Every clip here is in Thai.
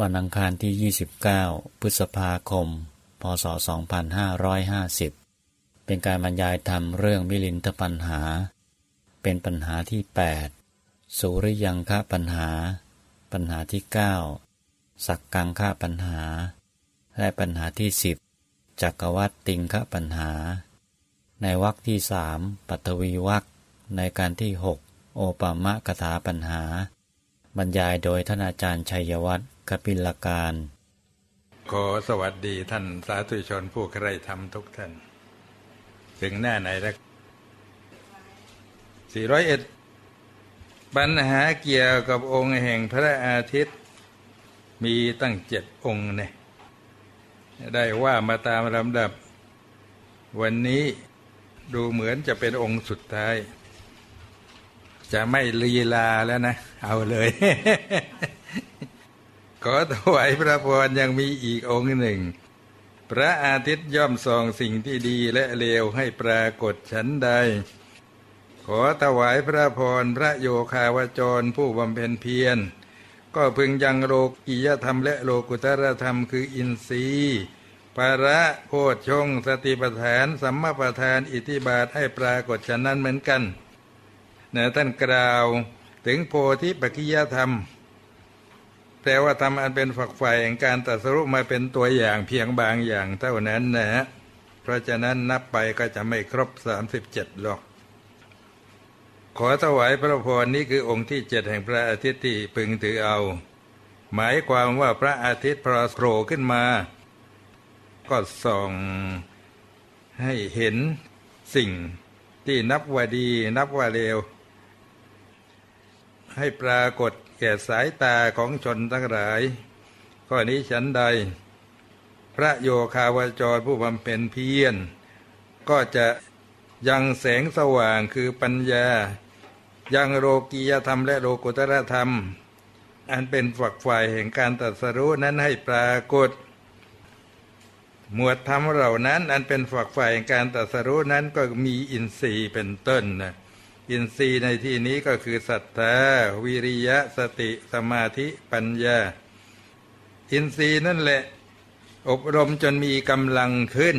วันอังคารที่ 29 พฤษภาคม พศ 2550 เป็นการบรรยายธรรมเรื่องมิลินทปัญหา เป็นปัญหาที่ 8 สุริยังคะปัญหา ปัญหาที่ 9 สักกังคะปัญหา และปัญหาที่ 10 จักรวัตติงคะปัญหา ในวรรคที่สามปัทวีวรรคในการที่ 6 โอปามะกถาปัญหา บรรยายโดยท่านอาจารย์ชัยวัฒน์ กปิลการ ขอสวัสดีท่านสาธุชนผู้ใครทำทุกท่าน ถึงหน้าไหนแล้ว401 ปัญหาเกี่ยวกับองค์แห่งพระอาทิตย์ มีตั้งเจ็ดองค์เนี่ยได้ว่ามาตามลำดับ วันนี้ดูเหมือนจะเป็นองค์สุดท้าย จะไม่ลีลาแล้วนะ เอาเลย ขอถวายพระพรยังมีอีกองค์หนึ่ง พระอาทิตย์ย่อมส่องสิ่งที่ดีและเลวให้ปรากฏฉันใด ขอถวายพระพรพระโยคาวจรผู้บำเพ็ญเพียร ก็พึงยังโลกิยธรรมและโลกุตรธรรมคืออินทรีย์ภาระโพชฌงสติปัฏฐาน สัมมาประธานอิทิบาทให้ปรากฏฉันนั้นเหมือนกันเนะท่านกล่าวถึงโพธิปัจจยธรรม แต่ว่าทำอันเป็นฝักใฝ่แห่งการตรัสรุปมาเป็นตัวอย่างเพียงบางอย่างเท่านั้นนะฮะเพราะฉะนั้นนับไปก็จะไม่ครบ 37 หรอก ขอถวายพระพรนี้คือองค์ที่เจ็ดแห่งพระอาทิตย์ที่พึงถือเอา หมายความว่าพระอาทิตย์พอโผล่ขึ้นมา ก็ส่องให้เห็นสิ่งที่นับว่าดีนับว่าเลวให้ปรากฏ แก่สายตาของชนทั้งหลาย ข้อนี้ฉันใด พระโยคาวจรผู้บำเพ็ญเพียรก็จะยังแสงสว่างคือปัญญา ยังโลกียธรรมและโลกุตรธรรม อันเป็นฝักฝ่ายแห่งการตรัสรู้นั้นให้ปรากฏ หมวดธรรมเหล่านั้น อันเป็นฝักฝ่ายแห่งการตรัสรู้นั้นก็มีอินทรีย์เป็นต้นนะ อินทรีย์ในที่นี้ก็คือศรัทธาวิริยะสติสมาธิปัญญา อินทรีย์นั่นแหละ อบรมจนมีกำลังขึ้น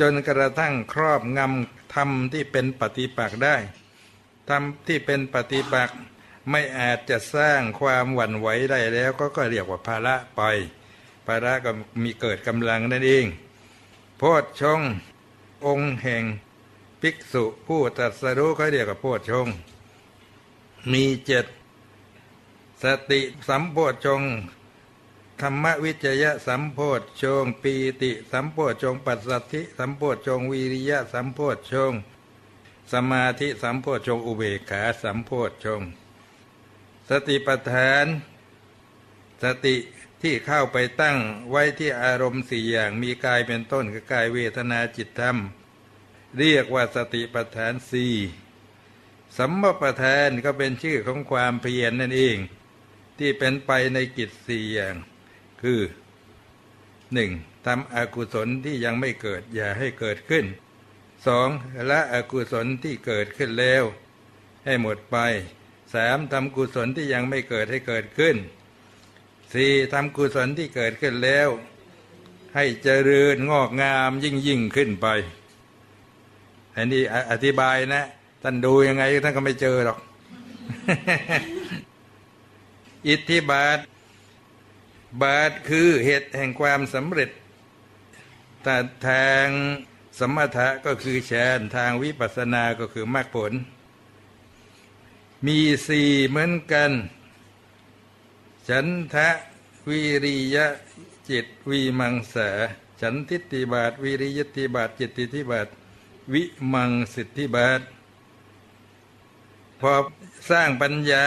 จนกระทั่งครอบงำธรรมที่เป็นปฏิปักษ์ได้ธรรมที่เป็นปฏิปักษ์ไม่อาจจะสร้างความหวั่นไหวได้แล้ว ก็ก็เรียกว่าภาระไปภาระก็มีเกิดกำลังนั่นเองโพชฌงองค์แห่ง ภิกษุผู้ตรัสรู้เขาเรียกว่าโพชง มีเจ็ดสติสัมโพชฌงธรรมวิจยะสัมโพชฌงปีติสัมโพชฌงปัสสัทธิสัมโพชฌงวิริยะสัมโพชฌงสมาธิสัมโพชฌงอุเบกขาสัมโพชฌงสติปัฏฐาน สติที่เข้าไปตั้งไว้ที่อารมณ์สี่อย่างมีกายเป็นต้นคือกายเวทนาจิตธรรม เรียกว่าสติปัฏฐานสี่สัมมาปัฏฐานก็เป็นชื่อของความเพียรนนั่นเอง ที่เป็นไปในกิจสี่อย่าง คือหนึ่งทำอกุศลที่ยังไม่เกิดอย่าให้เกิดขึ้นสองละอกุศลที่เกิดขึ้นแล้ว ให้หมดไปสามทำกุศลที่ยังไม่เกิดให้เกิดขึ้นสี่ทำกุศลที่เกิดขึ้นแล้ว ให้เจริญงอกงามยิ่งยิ่งขึ้นไป อันนี้อธิบายนะ ท่านดูยังไงท่านก็ไม่เจอหรอก อิทธิบาท บาทคือเหตุแห่งความสำเร็จแต่ทางสมถะก็คือแชนทางวิปัสสนาก็คือมรรคผล มีสี่เหมือนกัน ฉันทะวิริยะจิตวีมังสาฉันทิฏฐิบาท วิริยติบาท จิตติทิบาท วิมังสิทธิบาท พอสร้างปัญญา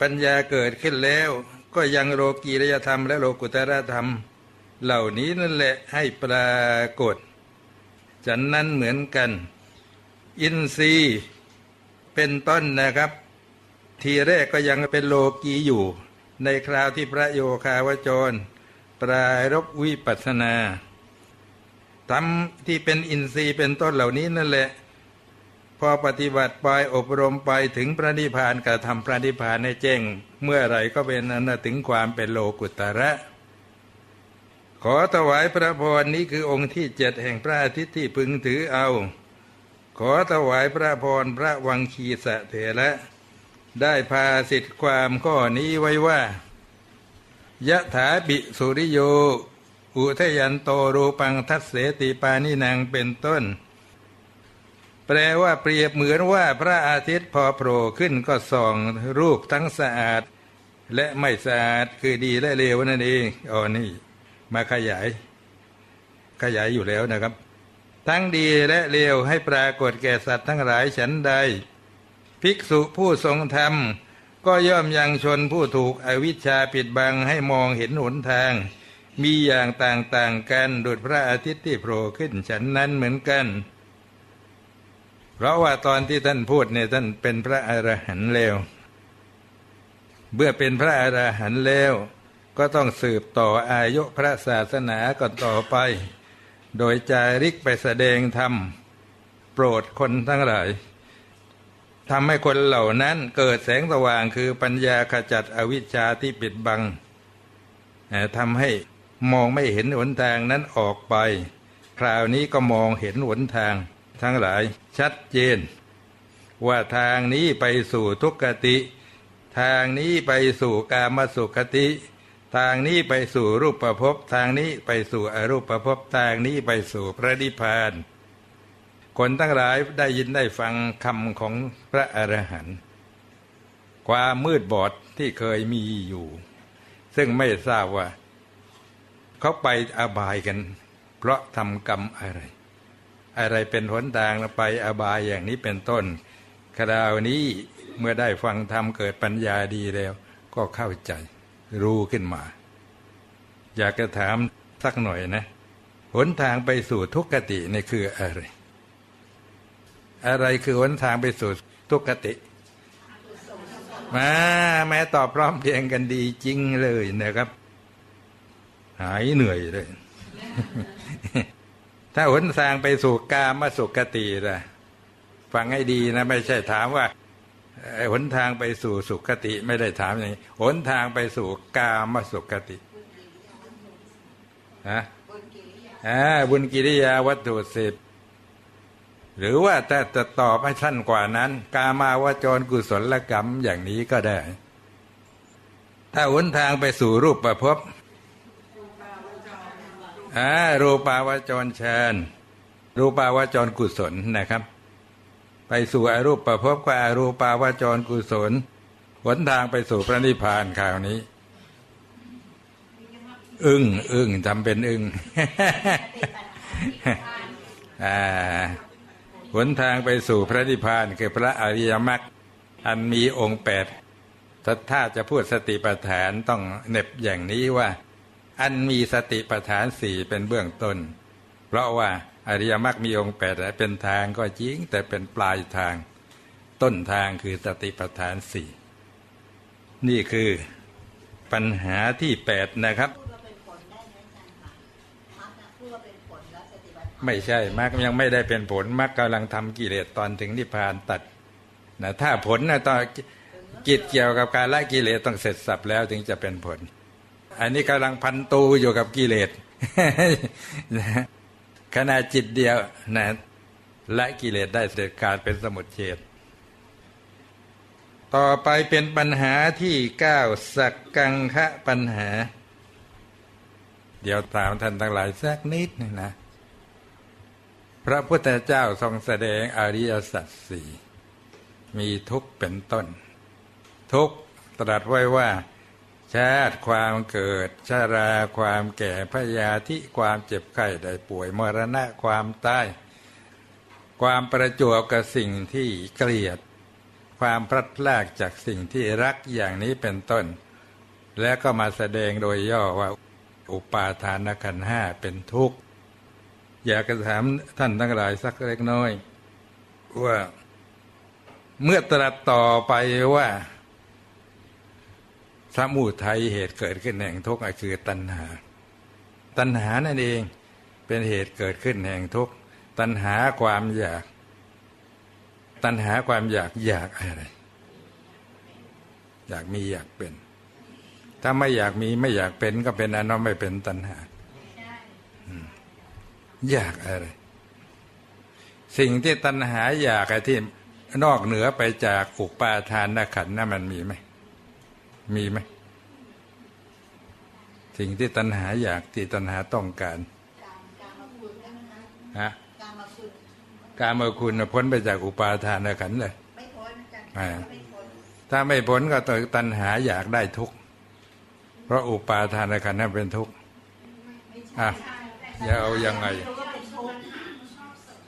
ปัญญาเกิดขึ้นแล้ว ก็ยังโลกีรยธรรมและโลกุตรธรรม เหล่านี้นั่นแหละให้ปรากฏฉันนั้นเหมือนกัน อินทรีย์เป็นต้นนะครับ ทีแรกก็ยังเป็นโลกีอยู่ ในคราวที่พระโยคาวจร ปรารบวิปัสนา ทำที่เป็นอินทรีย์เป็นต้นเหล่านี้นั่นแหละ พอปฏิบัติไปอบรมไปถึงพระนิพพานกระทำพระนิพพานให้แจ้ง เมื่อไหร่ก็เป็นอันนถึงความเป็นโลกุตระ ขอถวายพระพรนี้คือองค์ที่เจ็ดแห่งพระอาทิตย์ที่พึงถือเอา ขอถวายพระพรพระวังคีสะเถระได้พาสิทธิความข้อนี้ไว้ว่ายะถาบิสุริโย อุทยันโตรูปังทัสเสติปานินางเป็นต้น แปลว่าเปรียบเหมือนว่าพระอาทิตย์พอโผล่ขึ้นก็ส่องรูปทั้งสะอาด และไม่สะอาดคือดีและเลวนั่นเองอ๋อนี่มาขยาย ขยายอยู่แล้วนะครับ ทั้งดีและเลวให้ปรากฏแก่สัตว์ทั้งหลายฉันใด ภิกษุผู้ทรงธรรม ก็ย่อมยังชนผู้ถูกอวิชชาปิดบังให้มองเห็นหนทาง มีอย่างต่างๆกันดุจพระอาทิตย์ที่โผล่ขึ้นฉันนั้นเหมือนกัน เพราะว่าตอนที่ท่านพูดเนี่ยท่านเป็นพระอรหันต์แล้วเมื่อเป็นพระอรหันต์แล้ว ก็ต้องสืบต่ออายุพระศาสนาก่อนต่อไป โดยจาริกไปแสดงธรรมโปรดคนทั้งหลายทำให้คนเหล่านั้นเกิดแสงสว่างคือปัญญาขจัดอวิชชาที่ปิดบังทำให้ มองไม่เห็นหนทางนั้นออกไป คราวนี้ก็มองเห็นหนทาง ทั้งหลายชัดเจน ว่าทางนี้ไปสู่ทุกขติ ทางนี้ไปสู่กามสุขติ ทางนี้ไปสู่รูปภพทางนี้ไปสู่อรูปภพทางนี้ไปสู่พระนิพพานคนทั้งหลายได้ยินได้ฟังคำของพระอรหันต์ความมืดบอดที่เคยมีอยู่ ซึ่งไม่ทราบว่า เขาไปอบายกัน เพราะทำกรรมอะไร อะไรเป็นหนทางไปอบายอย่างนี้เป็นต้นคราวนี้เมื่อได้ฟังธรรมเกิดปัญญาดีแล้ว ก็เข้าใจรู้ขึ้นมา อยากจะถามสักหน่อยนะ หนทางไปสู่ทุกขตินี่คืออะไร อะไรคือหนทางไปสู่ทุกขติมาแม้ตอบพร้อมเพรียงกันดีจริงเลยนะครับ หายเหนื่อยเลย ถ้าหนทางไปสู่กามสุขติล่ะฟังให้ดีนะ ไม่ใช่ถามว่าหนทางไปสู่สุขติไม่ได้ถามอย่างนี้หนทางไปสู่กามสุขติฮะอ่าบุญกิริยาวัตถุสิบหรือว่าถ้าจะตอบให้สั้นกว่านั้น กามาวจรกุศลกรรมอย่างนี้ก็ได้ ถ้าหนทางไปสู่รูปประพบ อ่ารูปาวจรเชิญ รูปาวจรกุศลนะครับ ไปสู่อรูปประพบก็อรูปาวจรกุศลหนทางไปสู่พระนิพพานคราวนี้ อึ้งอึ้งทำเป็นอึ้งอ่าหนทางไปสู่พระนิพพานคือพระอริยมรรคอันมีองค์แปดถ้าจะพูดสติปัฏฐานต้องเน็บอย่างนี้ว่า อันมีสติปัฏฐานสี่เป็นเบื้องต้น เพราะว่าอริยมรรคมีองค์แปดเป็นทางก็จริงแต่เป็นปลายทาง ต้นทางคือสติปัฏฐานสี่นี่คือปัญหาที่แปดนะครับได้ไหมอาจารย์คะมรรคนะพูดว่าเป็นผลแล้วปฏิบัติธรรมไม่ใช่มรรคยังไม่ได้เป็นผลมรรคกำลังทำกิเลสตอนถึงนิพพานตัดนะถ้าผลนะตอนกิจเกี่ยวกับการละกิเลสต้องเสร็จสับแล้วถึงจะเป็นผล อันนี้กำลังพันตูอยู่กับกิเลสนะขณะจิตเดียวนะละกิเลสได้เสร็จการเป็นสมุทเฉดต่อไปเป็นปัญหาที่เก้าสักกังคะปัญหา เดี๋ยวตามท่านทั้งหลายสักนิดหนึงนะ พระพุทธเจ้าทรงแสดงอริยสัจสี่มีทุกข์เป็นต้น ทุกข์ตรัสไว้ว่า ชาติความเกิด ชาราความแก่พยาธิความเจ็บไข้ได้ป่วยมรณะความตายความประจวบกับสิ่งที่เกลียด ความพลัดพรากจากสิ่งที่รักอย่างนี้เป็นต้น และก็มาแสดงโดยย่อว่าอุปาทานขันห้าเป็นทุกข์ อยากจะถามท่านทั้งหลายสักเล็กน้อย ว่าเมื่อตรัสต่อไปว่า สมุทัยเหตุเกิดขึ้นแห่งทุกข์คือตัณหา ตัณหานั่นเองเป็นเหตุเกิดขึ้นแห่งทุกข์ตัณหาความอยาก ตัณหาความอยากอยากอะไร อยากมีอยากเป็น ถ้าไม่อยากมีไม่อยากเป็นก็เป็นอันนั้นไม่เป็นตัณหาอยากอะไร สิ่งที่ตัณหาอยากไอ้ที่นอกเหนือไปจากอุปาทานขันนั่นมันมีไหม มีไหมสิ่งที่ตัณหาอยากที่ตัณหาต้องการการการมาคุณได้ไหมคะฮะการมาคุณการเมื่อคุณน่ะพ้นไปจากอุปาทานขันธ์เลยไม่พ้นอาจารย์อ่าไม่พ้นถ้าไม่พ้นก็ตัวตัณหาอยากได้ทุกข์เพราะอุปาทานขันธ์นั้นเป็นทุกข์อะจะเอายังไงไม่รู้ว่าเป็นทุกข์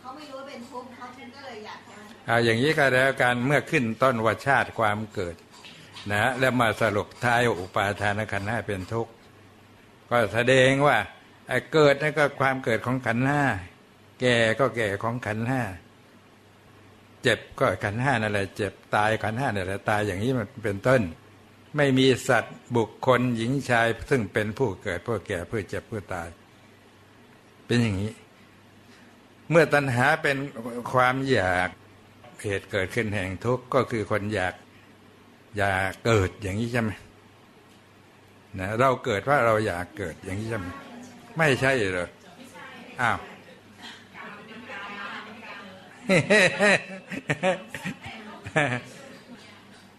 เขาไม่รู้ว่าเป็นทุกข์เขาถึงก็เลยอยากจะเอาอย่างนี้ก็แล้วกันเมื่อขึ้นต้นวัชาติความเกิด นะแล้วมาสรุปท้ายอุปาทานขันธ์ห้าเป็นทุกข์ก็แสดงว่าเกิดนั่นก็ความเกิดของขันธ์ห้าแก่ก็แก่ของขันธ์ห้าเจ็บก็ขันธ์ห้านั่นแหละเจ็บตายขันธ์ห้านั่นแหละตายอย่างนี้มันเป็นต้น ไม่มีสัตว์บุคคลหญิงชายซึ่งเป็นผู้เกิดผู้แก่ผู้เจ็บผู้ตาย เป็นอย่างนี้ เมื่อตัณหาเป็นความอยากเหตุเกิดขึ้นแห่งทุกข์ก็คือคนอยาก อย่าเกิดอย่างนี้ใช่ไหมนะเราเกิดเพราะเราอยากเกิดอย่างนี้ใช่ไหมไม่ใช่เหรออ้าว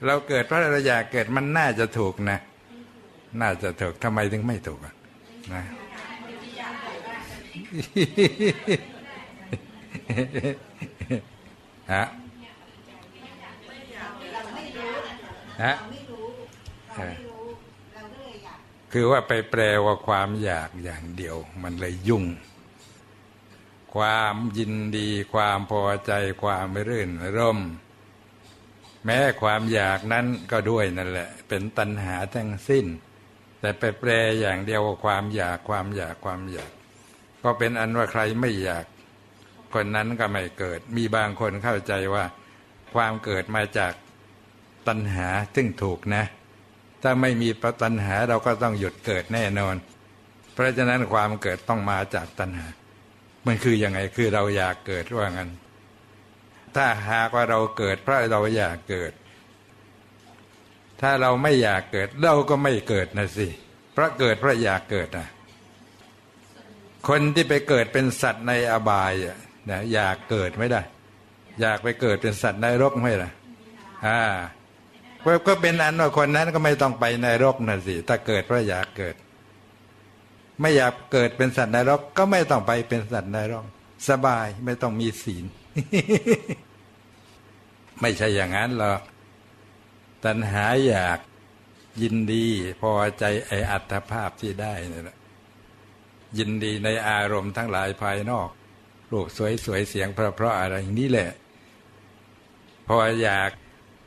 เราเกิดเพราะเราอยากเกิดมันน่าจะถูกนะ น่าจะถูกทำไมถึงไม่ถูกอะนะฮะ เราไม่รู้ ฮะเราไม่รู้เราไม่รู้เราก็เลยอยากคือว่าไปแปลว่าความอยากอย่างเดียว มันเลยยุ่ง ความยินดี ความพอใจความรื่นร่ม แม้ความอยากนั้นก็ด้วยนั่นแหละ เป็นตัณหาทั้งสิ้น แต่ไปแปลอย่างเดียวว่าความอยากความอยากความอยาก ก็เป็นอันว่าใครไม่อยาก คนนั้นก็ไม่เกิด มีบางคนเข้าใจว่า ความเกิดมาจาก ตัณหาซึ่งถูกนะ ถ้าไม่มีตัณหาเราก็ต้องหยุดเกิดแน่นอน เพราะฉะนั้นความเกิดต้องมาจากตัณหา มันคือยังไงคือเราอยากเกิดว่างั้น ถ้าหากว่าเราเกิดเพราะเราอยากเกิด ถ้าเราไม่อยากเกิดเราก็ไม่เกิดนะสิเพราะเกิดเพราะอยากเกิดนะคนที่ไปเกิดเป็นสัตว์ในอบายนะอยากเกิดไม่ได้ อยากไปเกิดเป็นสัตว์ในรกไม่ล่ะอ่า ก็ก็เป็นอันว่าคนนั้นก็ไม่ต้องไปในรกน่ะสิ ถ้าเกิดเพราะอยากเกิด ไม่อยากเกิดเป็นสัตว์ในรก ก็ไม่ต้องไปเป็นสัตว์ในรก สบายไม่ต้องมีศีล ไม่ใช่อย่างนั้นหรอก ตัณหาอยากยินดีพอใจไออัตภาพที่ได้นี่แหละยินดีในอารมณ์ทั้งหลายภายนอกรูปสวยสวยๆเสียงเพราะๆอะไรอย่างนี้แหละ พออยาก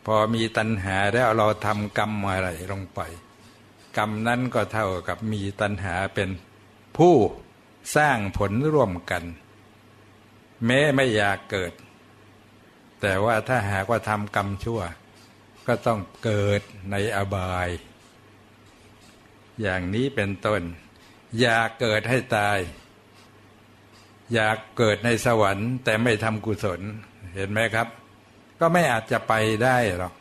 พอมีตัณหาแล้วเราทำกรรมอะไรลงไป กรรมนั้นก็เท่ากับมีตัณหาเป็นผู้สร้างผลร่วมกัน แม้ไม่อยากเกิด แต่ว่าถ้าหากว่าทำกรรมชั่ว ก็ต้องเกิดในอบาย อย่างนี้เป็นต้น อยากเกิดให้ตาย อยากเกิดในสวรรค์ แต่ไม่ทำกุศลเห็นไหมครับ ก็ไม่อาจจะไปได้หรอก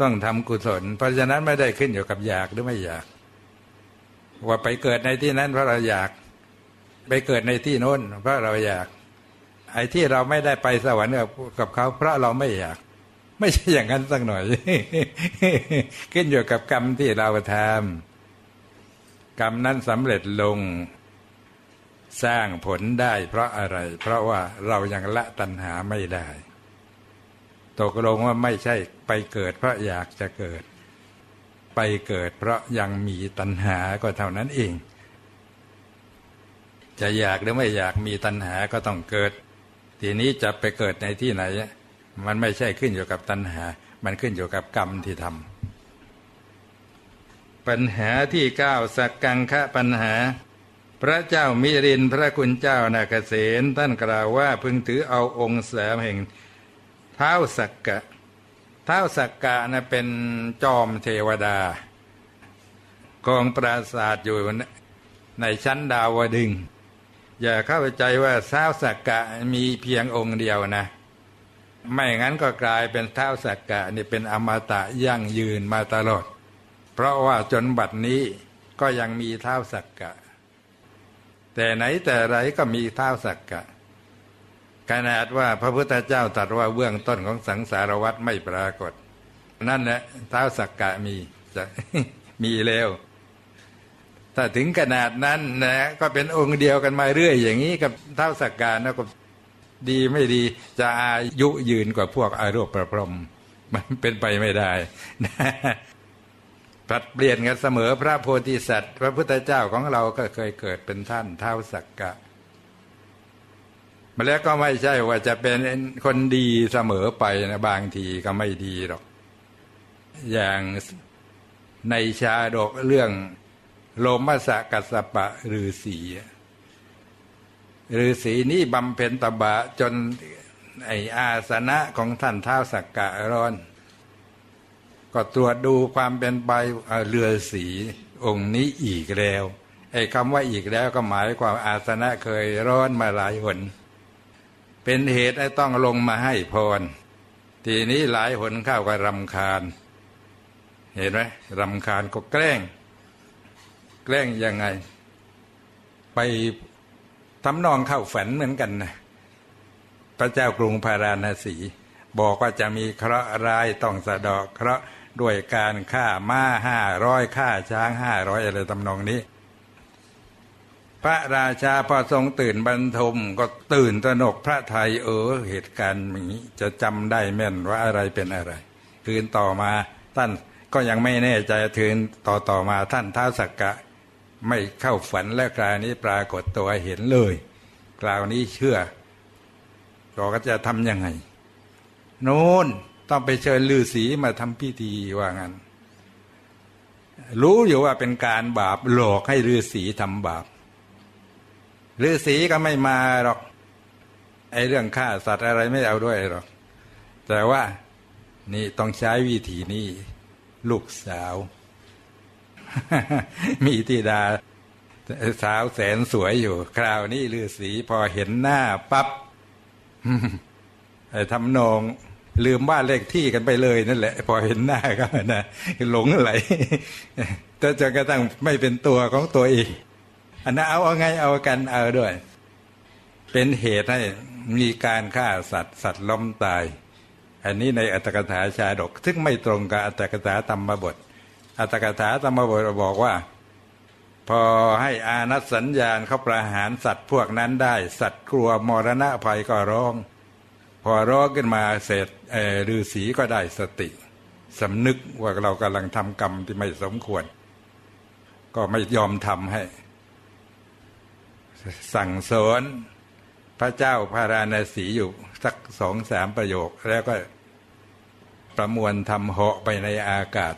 ต้องทำกุศล เพราะฉะนั้นไม่ได้ขึ้นอยู่กับอยากหรือไม่อยาก ว่าไปเกิดในที่นั้นเพราะเราอยาก ไปเกิดในที่โน้นเพราะเราอยาก ไอ้ที่เราไม่ได้ไปสวรรค์กับกับเขา เพราะเราไม่อยาก ไม่ใช่อย่างนั้นสักหน่อย ขึ้นอยู่กับกรรมที่เราทำกรรมนั้นสำเร็จลงสร้างผลได้เพราะอะไร เพราะว่าเรายังละตัณหาไม่ได้ ตกลงว่าไม่ใช่ไปเกิดเพราะอยากจะเกิด ไปเกิดเพราะยังมีตัณหาก็เท่านั้นเอง จะอยากหรือไม่อยากมีตัณหาก็ต้องเกิด ทีนี้จะไปเกิดในที่ไหน มันไม่ใช่ขึ้นอยู่กับตัณหา มันขึ้นอยู่กับกรรมที่ทำปัญหาที่เก้าสักกังคะปัญหาพระเจ้ามิรินพระคุณเจ้านาเกษตท่านกล่าวว่าพึงถือเอาองค์แสมแห่ง ท้าสักกะเท้าสักกะนะเป็นจอมเทวดากองปราศาสตร์อยู่ในชั้นดาวดึง อย่าเข้าใจว่าเท้าสักกะมีเพียงองค์เดียวนะ ไม่งั้นก็กลายเป็นเท้าสักกะนี่เป็นอมตะยั่งยืนมาตลอด เพราะว่าจนบัดนี้ก็ยังมีเท้าสักกะ แต่ไหนแต่ไรก็มีเท้าสักกะ ขนาดว่าพระพุทธเจ้าตรัสว่าเบื้องต้นของสังสารวัฏไม่ปรากฏ นั่นแหละเท้าสักกะมีจะมีแล้ว ถ้าถึงขนาดนั้นนะก็เป็นองค์เดียวกันมาเรื่อยอย่างนี้กับเท้าสักกะนะก็ดีไม่ดีจะอายุยืนกว่าพวกอารูปประพรมมันเป็นไปไม่ได้นะผลัดเปลี่ยนกันเสมอพระโพธิสัตว์ พระพุทธเจ้าของเราก็เคยเกิดเป็นท่านเท้าสักกะ มาแล้วก็ไม่ใช่ว่าจะเป็นคนดีเสมอไปนะบางทีก็ไม่ดีหรอก อย่างในชาดกเรื่องโลมัสสกัสปะฤาษีฤาษีนี่บำเพ็ญตบะจนไออาสนะของท่านท้าวสักกะร้อน ก็ตรวจดูความเป็นไปเอ่อเรือสีองค์นี้อีกแล้วไอ้คำว่าอีกแล้วก็หมายความอาสนะเคยร้อนมาหลายหน เป็นเหตุให้ต้องลงมาให้พร ทีนี้หลายหนเข้าก็รำคาญ เห็นไหมรำคาญก็แกล้ง แกล้งยังไง ไปทำนองเข้าฝันเหมือนกันนะพระเจ้ากรุงพาราณสีบอกว่าจะมีเคราะห์ร้ายต้องสะดอกเคราะห์ด้วยการฆ่าม้าห้าร้อยฆ่าช้างห้าร้อยอะไรตำนองนี้ พระราชาพอทรงตื่นบรรทมก็ตื่นตระหนกพระไทยเออเหตุการณ์นี้จะจำได้แม่นว่าอะไรเป็นอะไร คืนต่อมาท่านก็ยังไม่แน่ใจคืนต่อต่อมาท่านท้าสักกะ ไม่เข้าฝันและคราวนี้ปรากฏตัวเห็นเลย คราวนี้เชื่อเราก็จะทำยังไง โน้นต้องไปเชิญฤาษีมาทำพิธีว่างั้น รู้อยู่ว่าเป็นการบาปหลอกให้ฤาษีทำบาป ฤาษีก็ไม่มาหรอก ไอ้เรื่องฆ่าสัตว์อะไรไม่เอาด้วยหรอก แต่ว่านี่ต้องใช้วิธีนี้ ลูกสาว มีธิดา สาวแสนสวยอยู่ คราวนี้ฤาษีพอเห็นหน้าปับ๊บไอ้ทำนองลืมบ้านเลขที่กันไปเลยนั่นแหละ พอเห็นหน้าก็นะหลงไหลจนกระทั่งไม่เป็นตัวของตัวเอง อันนั้นเอาเอาไงเอากันเอาด้วย เป็นเหตุให้มีการฆ่าสัตว์สัตว์ล้มตาย อันนี้ในอัตถกถาชาดก ซึ่งไม่ตรงกับอัตถกถาธรรมบท อัตถกถาธรรมบทบอกว่า พอให้อานัตสัญญาณเขาประหารสัตว์พวกนั้นได้ สัตว์กลัวมรณะภัยก็ร้อง พอร้องขึ้นมาเสร็จฤาษีก็ได้สติสำนึกว่าเรากำลังทำกรรมที่ไม่สมควร ก็ไม่ยอมทำให้ สั่งสอนพระเจ้าพาราณสีอยู่สักสองสามประโยค แล้วก็ประมวลทำเหาะไปในอากาศ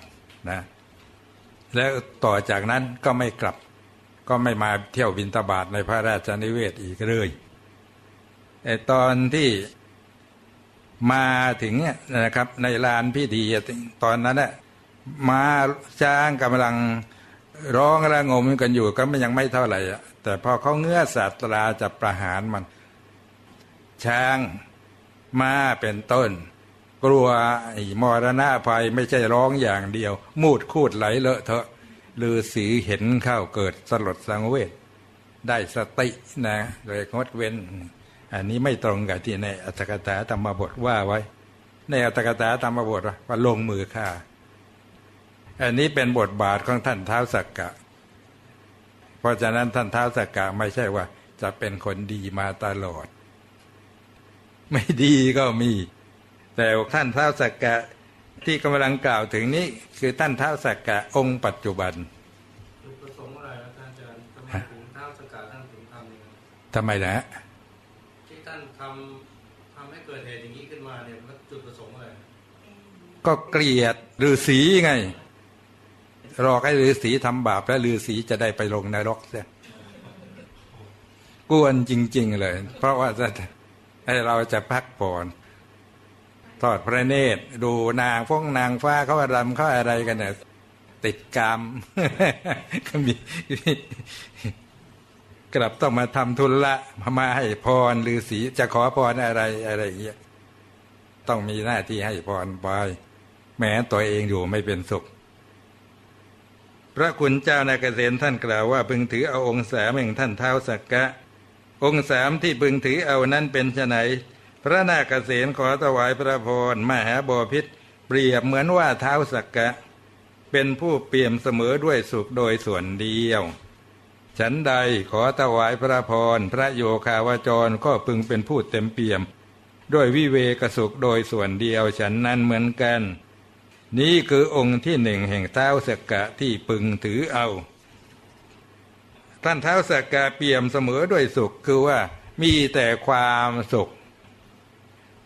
นะแล้วต่อจากนั้นก็ไม่กลับ ก็ไม่มาเที่ยวบินตาบาตในพระราชนิเวศอีกเลยแต่ตอนที่มาถึงเนี่ยนะครับ ในลานพิธีตอนนั้นน่ะมาช้างกำลังร้องระงมกันอยู่ก็ไม่ยังไม่เท่าไหร่อะ แต่พอเขาเงื้อศาสตราจะประหารมัน ช้างม้าเป็นต้น กลัวไอ้มรณะภัยไม่ใช่ร้องอย่างเดียว มูดคูดไหลเลอะเทอะลือสีเห็นเข้าเกิดสลดสังเวชได้สตินะเลยงดเว้น อันนี้ไม่ตรงกับที่ในอัตถกถาธรรมบทว่าไว้ ในอัตถกถาธรรมบทว่าลงมือฆ่า อันนี้เป็นบทบาทของท่านเท้าสักกะ เพราะฉะนั้นท่านเท้าวสักกะไม่ใช่ว่า จะเป็นคนดีมาตลอด ไม่ดีก็มี แต่ท่านเท้าวสักกะที่กำลังกล่าวถึงนี้ คือท่านเท้าวสักกะองค์ปัจจุบันจุดประสงค์อะไรครับท่านอาจารย์ทำไมถึงเท้าสกัดท่านถึงทำอย่างนั้นทำไมนะที่ท่านทำทำให้เกิดเหตุอย่างนี้ขึ้นมาเนี่ยมันจุดประสงค์อะไรก็เกลียดฤาษีไง รอกให้ฤาษีทำบาปแล้วฤาษีจะได้ไปลงนรกเสียกวนจริง ๆ เลย เพราะว่าจะให้เราจะพักผ่อนทอดพระเนตร ดูนางพวกนางฟ้าเขารำเขาอะไรกันเนี่ยติดกรรมก็มีกลับต้องมาทำทุนละมามาให้พรฤาษีจะขอพรอะไรอะไรอย่างเงี้ยต้องมีหน้าที่ให้พรไปแม้ตัวเองอยู่ไม่เป็นสุข พระคุณเจ้านาเกษตรท่านกล่าวว่าพึงถือเอาองค์สามแห่งท่านเท้าสักกะ องค์สามที่พึงถือเอานั้นเป็นไนพระนาคเษนขอถวายพระพรมหาบพิษเปรียบเหมือนว่าเท้าสักกะ เป็นผู้เปี่ยมเสมอด้วยสุขโดยส่วนเดียว ฉันใดขอถวายพระพรพระโยคาวจรก็พึงเป็นผู้เต็มเปี่ยม ด้วยวิเวกสุขโดยส่วนเดียวฉันนั้นเหมือนกัน นี้คือองค์ที่หนึ่งแห่งเท้าสกกะที่พึงถือเอา ท่านเท้าสกกะเปี่ยมเสมอด้วยสุขคือว่ามีแต่ความสุข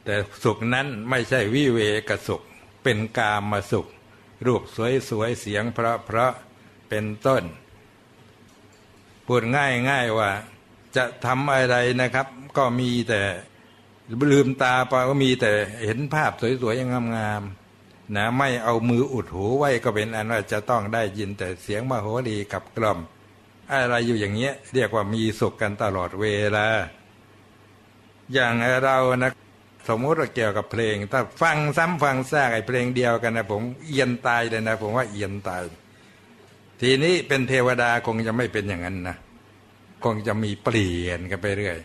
แต่สุขนั้นไม่ใช่วิเวกสุข เป็นกามมาสุข รูปสวยสวยๆเสียงเพราะเพราะๆเป็นต้น พูดง่ายง่ายๆว่า จะทำอะไรนะครับ ก็มีแต่ลืมตาไปก็มีแต่เห็นภาพสวยๆงามๆ นะไม่เอามืออุดหูไว้ก็เป็นอันว่าจะต้องได้ยินแต่เสียงมโหรีกับกล่อม อะไรอยู่อย่างเงี้ยเรียกว่ามีสุขกันตลอดเวลา อย่างเรานะสมมติว่าเกี่ยวกับเพลง ถ้าฟังซ้ำฟังซากไอ้เพลงเดียวกันนะผมเอียนตายเลยนะ ผมว่าเอียนตาย ทีนี้เป็นเทวดาคงจะไม่เป็นอย่างนั้นนะคงจะมีเปลี่ยนกันไปเรื่อย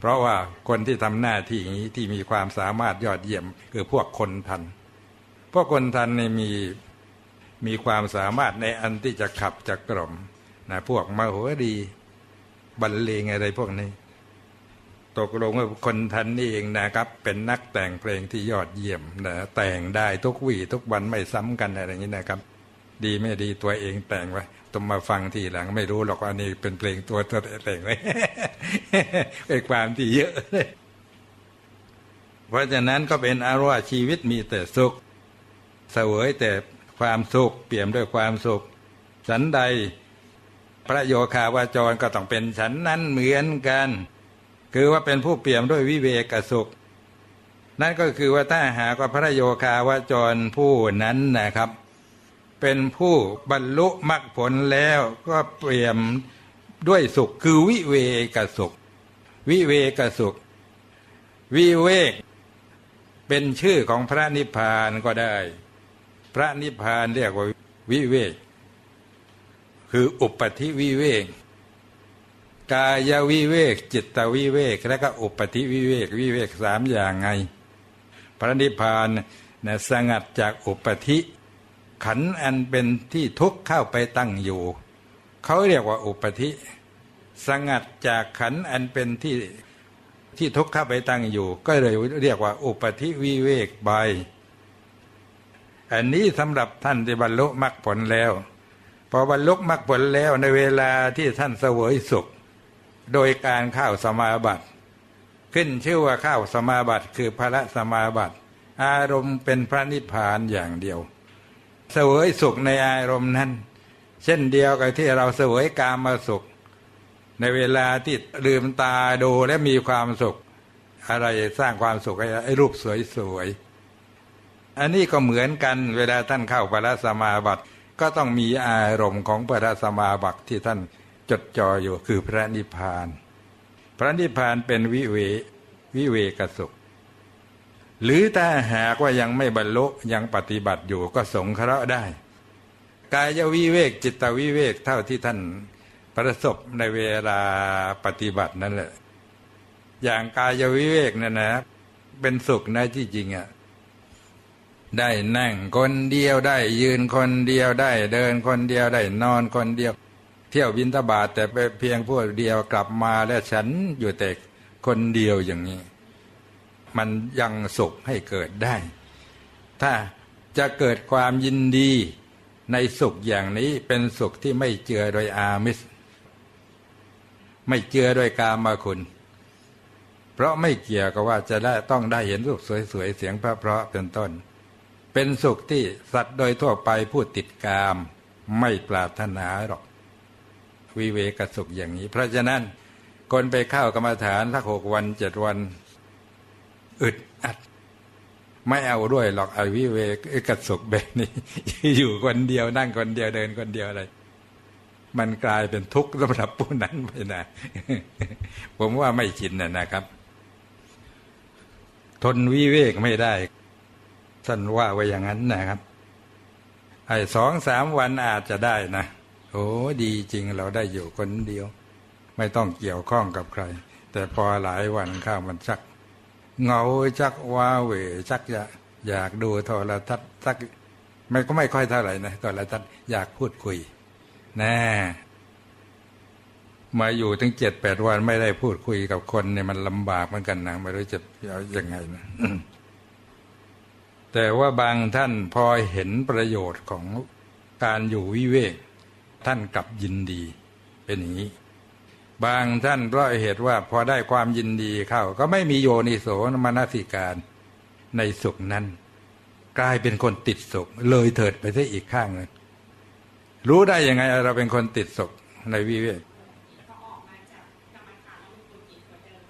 เพราะว่าคนที่ทำหน้าที่อย่างนี้ที่มีความสามารถยอดเยี่ยมคือพวกคนทัน พวกคนทันเนี่ยมีมีความสามารถในอันที่จะขับจะกล่อมนะพวกมโหรีบรรเลงอะไรพวกนี้ ตกลงว่าคนทันนี่เองนะครับ เป็นนักแต่งเพลงที่ยอดเยี่ยมนะแต่งได้ทุกวี่ทุกวันไม่ซ้ำกันอะไรอย่างนี้นะครับ ดีไม่ดีตัวเองแต่งไว้ต้องมาฟังทีหลัง ไม่รู้หรอกว่านี่เป็นเพลงตัวตัวแต่งไว้เป็นความที่เยอะเลยเพราะฉะนั้นก็เป็นอารว่าชีวิตมีแต่สุข เสวยแต่ความสุขเปี่ยมด้วยความสุขสันใด พระโยคาวาจรก็ต้องเป็นฉันนั้นเหมือนกัน คือว่าเป็นผู้เปี่ยมด้วยวิเวกสุข นั่นก็คือว่าถ้าหากว่าพระโยคาวาจรผู้นั้นนะครับ เป็นผู้บรรลุมรรคผลแล้วก็เปี่ยมด้วยสุขคือวิเวกสุข วิเวกสุข วิเวก เป็นชื่อของพระนิพพานก็ได้ พระนิพพานเรียกว่าวิเวก คืออุปธิวิเวก กายวิเวก จิตวิเวก และก็อุปธิวิเวก วิเวกสามอย่างไง พระนิพพานนะสงัดจากอุปธิ ขันอันเป็นที่ทุกข์เข้าไปตั้งอยู่ เขาเรียกว่าอุปธิ สงัดจากขันอันเป็นที่ที่ทุกข์เข้าไปตั้งอยู่ ก็เลยเรียกว่าอุปธิวิเวกใบ อันนี้สำหรับท่านที่บรรลุมรรคผลแล้ว พอบรรลุมรรคผลแล้วในเวลาที่ท่านเสวยสุข โดยการเข้าสมาบัติ ขึ้นชื่อว่าเข้าสมาบัติคือพระสมาบัติ อารมณ์เป็นพระนิพพานอย่างเดียว เสวยสุขในอารมณ์นั้น เช่นเดียวกับที่เราเสวยกามาสุข ในเวลาที่ลืมตาดูและมีความสุข อะไรสร้างความสุขให้ไอ้รูปสวยๆ อันนี้ก็เหมือนกันเวลาท่านเข้าพระสมาบัติก็ต้องมีอารมณ์ของพระสมาบัติที่ท่านจดจ่ออยู่คือพระนิพพาน พระนิพพานเป็นวิเววิเวกสุข หรือถ้าหากว่ายังไม่บรรลุยังปฏิบัติอยู่ก็สงเคราะห์ได้ กายวิเวกจิตวิเวกเท่าที่ท่านประสบในเวลาปฏิบัตินั่นแหละอย่างกายวิเวกนี่ยนะเป็นสุขนะที่จริงอะ่ะ ได้นั่งคนเดียวได้ยืนคนเดียวได้เดินคนเดียวได้นอนคนเดียว เที่ยวบินตบาทแต่ไปเพียงผู้เดียวกลับมาแล้วฉันอยู่แต่คนเดียวอย่างนี้ มันยังสุขให้เกิดได้ ถ้าจะเกิดความยินดีในสุขอย่างนี้เป็นสุขที่ไม่เจือโดยอามิส ไม่เจือโดยกามาคุณ เพราะไม่เกี่ยวกับว่าจะได้ต้องได้เห็นรูปสวยๆเสียงเพราะๆเป็นต้น เป็นสุขที่สัตว์โดยทั่วไปผู้ติดกามไม่ปรารถนาหรอก วิเวกสุขอย่างนี้ เพราะฉะนั้นคนไปเข้ากรรมฐานสักหกวันเจ็ดวัน อึดอัด ไม่เอาด้วยหรอกไอวิเวกสุขแบบนี้ อยู่คนเดียวนั่งคนเดียวเดินคนเดียวอะไรมันกลายเป็นทุกข์สำหรับผู้นั้นไปนะ ผมว่าไม่ชินนะนะครับ ทนวิเวกไม่ได้ ท่านว่าไว้อย่างนั้นนะครับไอ้สองสามวันอาจจะได้นะโอ้ดีจริงเราได้อยู่คนเดียว ไม่ต้องเกี่ยวข้องกับใคร แต่พอหลายวันข้ามันชักเงาชักว้าเหวชักอยากอยากดูโทรทัศน์สักไม่ก็ไม่ค่อยเท่าไหร่นะโทรทัศน์อยากพูดคุยแน่มาอยู่ถึงเจ็ดแปดวันไม่ได้พูดคุยกับคนเนี่ยมันลำบากเหมือนกันนะไม่รู้จะเอาอยัางไงนะ แต่ว่าบางท่านพอเห็นประโยชน์ของการอยู่วิเวก ท่านกลับยินดีเป็นอย่างนี้ บางท่านเพราะเหตุว่าพอได้ความยินดีเข้า ก็ไม่มีโยนิโสมนสิการในสุขนั้น กลายเป็นคนติดสุขเลยเถิดไปซะอีกข้างหนึงรู้ได้ยังไงเราเป็นคนติดสุขในวิเวก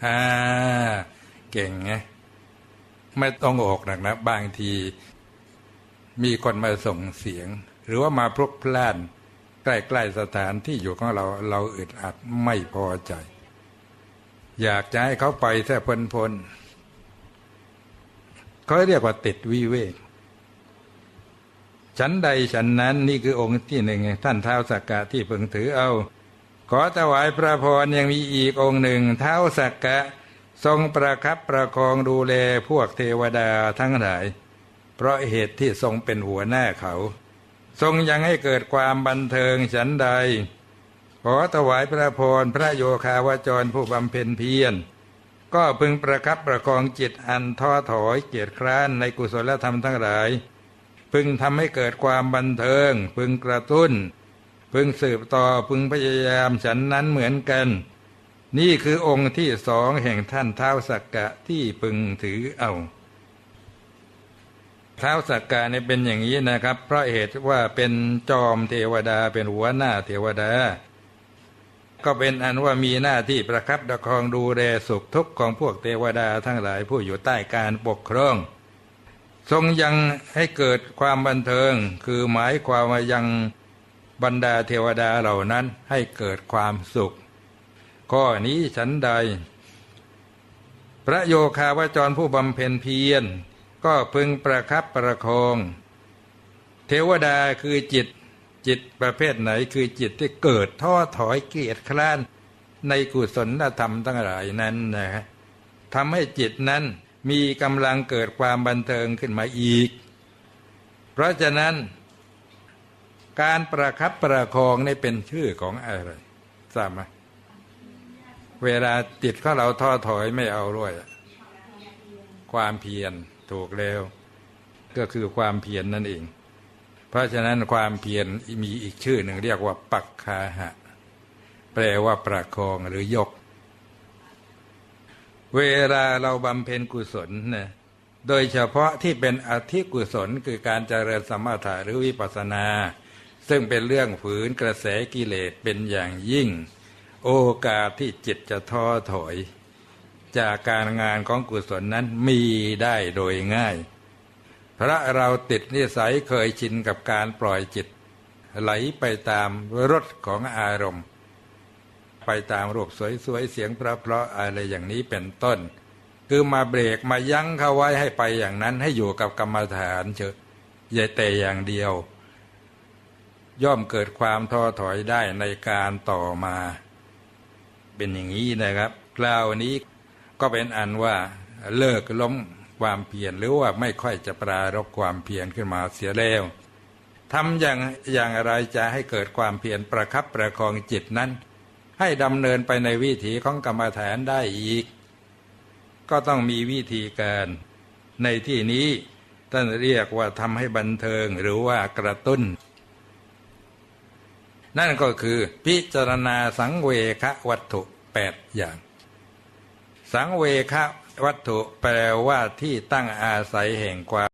อ่าเก่งไง ไม่ต้องออกหนักนะ บางทีมีคนมาส่งเสียง หรือว่ามาพลุกพล่าน ใกล้ๆสถานที่อยู่ของเราเราอึดอัดไม่พอใจ อยากจะให้เขาไปแค่พ้นพ้นๆเขาเรียกว่าติดวิเวกฉันใดฉันนั้นนี่คือองค์ที่หนึ่งท่านเท้าสักกะที่เพึงถือเอา ขอถวายพระพรยังมีอีกองค์หนึ่งเท้าสักกะ ทรงประคับประคองดูแลพวกเทวดาทั้งหลาย เพราะเหตุที่ทรงเป็นหัวหน้าเขา ทรงยังให้เกิดความบันเทิงฉันใด ขอถวายพระพรพระโยคาวจรผู้บำเพ็ญเพียรก็พึงประคับประคองจิตอันท้อถอยเกียจคร้านในกุศลธรรมทั้งหลาย พึงทำให้เกิดความบันเทิง พึงกระตุ้น พึงสืบต่อพึงพยายามฉันนั้นเหมือนกัน นี่คือองค์ที่สองแห่งท่านเท้าสักกะที่พึงถือเอา เท้าสักกะเนี่ยเป็นอย่างนี้นะครับ เพราะเหตุว่าเป็นจอมเทวดาเป็นหัวหน้าเทวดา ก็เป็นอันว่ามีหน้าที่ประคับประคองดูแลสุขทุกข์ของพวกเทวดาทั้งหลายผู้อยู่ใต้การปกครอง ทรงยังให้เกิดความบันเทิง คือหมายความว่ายังบรรดาเทวดาเหล่านั้นให้เกิดความสุข ข้อนี้ฉันใด พระโยคาวจรผู้บำเพ็ญเพียร ก็พึงประคับประคอง เทวดาคือจิตจิตประเภทไหนคือจิตที่เกิดท้อถอยเกียจคร้านในกุศลธรรมทั้งหลายนั้นนะฮะทำให้จิตนั้นมีกำลังเกิดความบันเทิงขึ้นมาอีก เพราะฉะนั้น การประคับประคองนี่เป็นชื่อของอะไรทราบไหม เวลาจิตของเราท้อถอยไม่เอาด้วย ความเพียรถูกแล้ว ก็คือความเพียรนนั่นเอง เพราะฉะนั้นความเพียรมีอีกชื่อหนึ่งเรียกว่า ปักคาหะ แปลว่าประคองหรือยก เวลาเราบำเพ็ญกุศลนะโดยเฉพาะที่เป็นอธิกุศลคือการเจริญสมถะหรือวิปัสสนา ซึ่งเป็นเรื่องฝืนกระแสกิเลสเป็นอย่างยิ่ง โอกาสที่จิตจะท้อถอย จากการงานของกุศลนั้นมีได้โดยง่าย พระเราติดนิสัยเคยชินกับการปล่อยจิต ไหลไปตามรสของอารมณ์ ไปตามรูปสวยๆเสียงเพราะๆอะไรอย่างนี้เป็นต้น คือมาเบรกมายั้งเขาไว้ให้ไปอย่างนั้นให้อยู่กับกรรมฐานเฉยอย่าแต่อย่างเดียว ย่อมเกิดความท้อถอยได้ในการต่อมา เป็นอย่างนี้นะครับคราวนี้ก็เป็นอันว่าเลิกล้มความเพียรหรือว่าไม่ค่อยจะปรารบความเพียรขึ้นมาเสียแล้วทำอย่างอย่างไรจะให้เกิดความเพียรประคับประคองจิตนั้น ให้ดำเนินไปในวิถีของกรรมฐานได้อีก ก็ต้องมีวิธีการในที่นี้ท่านเรียกว่าทำให้บันเทิงหรือว่ากระตุ้น นั่นก็คือพิจารณาสังเวควัตถุแปดอย่าง สังเวควัตถุแปลว่าที่ตั้งอาศัยแห่งความ